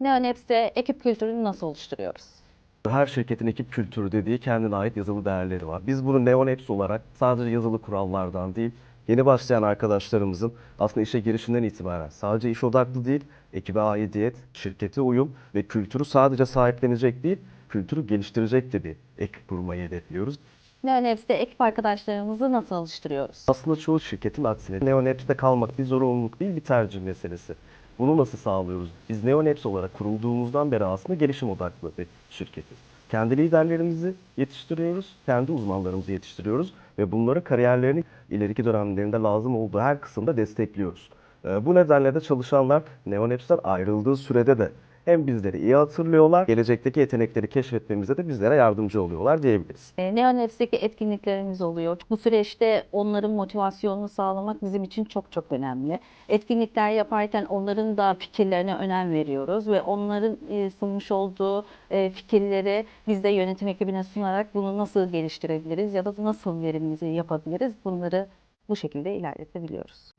Neoneps'te ekip kültürünü nasıl oluşturuyoruz? Her şirketin ekip kültürü dediği kendine ait yazılı değerleri var. Biz bunu Neoneps olarak sadece yazılı kurallardan değil, yeni başlayan arkadaşlarımızın aslında işe girişinden itibaren sadece iş odaklı değil, ekibe aidiyet, şirkete uyum ve kültürü sadece sahiplenecek değil, kültürü geliştirecek de bir ekip kurmayı hedefliyoruz. Neoneps'te ekip arkadaşlarımızı nasıl alıştırıyoruz? Aslında çoğu şirketin aksine Neonaps'te kalmak bir zorunluluk değil bir tercih meselesi. Bunu nasıl sağlıyoruz? Biz Neonaps olarak kurulduğumuzdan beri aslında gelişim odaklı bir şirketiz. Kendi liderlerimizi yetiştiriyoruz, kendi uzmanlarımızı yetiştiriyoruz ve bunları kariyerlerinin ileriki dönemlerinde lazım olduğu her kısımda destekliyoruz. Ee, Bu nedenle de çalışanlar Neonaps'ten ayrıldığı sürede de hem bizleri iyi hatırlıyorlar, gelecekteki yetenekleri keşfetmemize de bizlere yardımcı oluyorlar diyebiliriz. E, Neoneps'teki etkinliklerimiz oluyor. Bu süreçte onların motivasyonunu sağlamak bizim için çok çok önemli. Etkinlikler yaparken onların da fikirlerine önem veriyoruz ve onların e, sunmuş olduğu e, fikirleri biz de yönetim ekibine sunarak bunu nasıl geliştirebiliriz ya da nasıl verimimizi yapabiliriz bunları bu şekilde ilerletebiliyoruz.